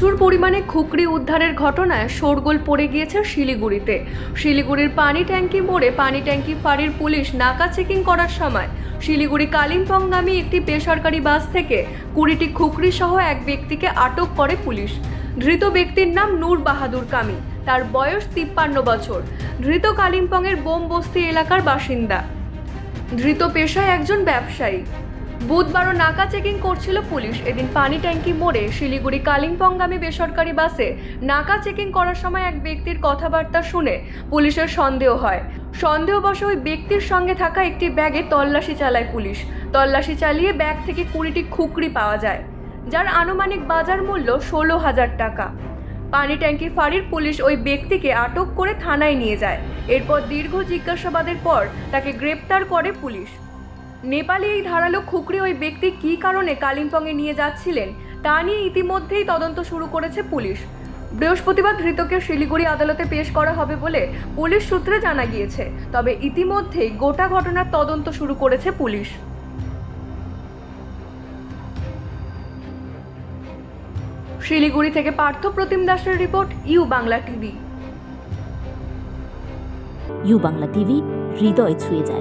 প্রচুর পরিমাণে খুকরি উদ্ধারের ঘটনায় শোরগোল পড়ে গিয়েছে শিলিগুড়িতে। শিলিগুড়ির পানি ট্যাঙ্কি মোড়ে পানি ট্যাঙ্কি ফাঁড়ির পুলিশ নাকা চেকিং করার সময় শিলিগুড়ি কালিম্পং কালিম্পংগামী একটি বেসরকারি বাস থেকে কুড়িটি খুকরি সহ এক ব্যক্তিকে আটক করে পুলিশ। ধৃত ব্যক্তির নাম নূর বাহাদুর কামি। তার বয়স তিপ্পান্ন বছর। ধৃত কালিম্পংয়ের বোম বস্তি এলাকার বাসিন্দা। ধৃত পেশায় একজন ব্যবসায়ী। বুধবারও নাকা চেকিং করছিল পুলিশ। এদিন পানি ট্যাঙ্কি মোড়ে শিলিগুড়ি কালিম্পংগামী বেসরকারি বাসে নাকা চেকিং করার সময় এক ব্যক্তির কথাবার্তা শুনে পুলিশের সন্দেহ হয়। সন্দেহবশ ওই ব্যক্তির সঙ্গে থাকা একটি ব্যাগে তল্লাশি চালায় পুলিশ। তল্লাশি চালিয়ে ব্যাগ থেকে কুড়িটি খুকরি পাওয়া যায়, যার আনুমানিক বাজার মূল্য ষোলো হাজার টাকা। পানি ট্যাঙ্কি ফাঁড়ির পুলিশ ওই ব্যক্তিকে আটক করে থানায় নিয়ে যায়। এরপর দীর্ঘ জিজ্ঞাসাবাদের পর তাকে গ্রেপ্তার করে পুলিশ। নেপালি এই ধারালো খুকরি ওই ব্যক্তি কী কারণে কালিম্পংয়ে নিয়ে যাচ্ছিলেন? তা নিয়ে ইতিমধ্যেই তদন্ত শুরু করেছে পুলিশ। বৃহস্পতিবার ধৃতকে শিলিগুড়ি আদালতে পেশ করা হবে বলে পুলিশ সূত্রে জানা গিয়েছে, তবে ইতিমধ্যেই গোটা ঘটনার তদন্ত শুরু করেছে পুলিশ। শিলিগুড়ি থেকে পার্থ প্রতিম দাসের report, U Bangla TV. U Bangla TV, হৃদয় ছুঁয়ে যায়।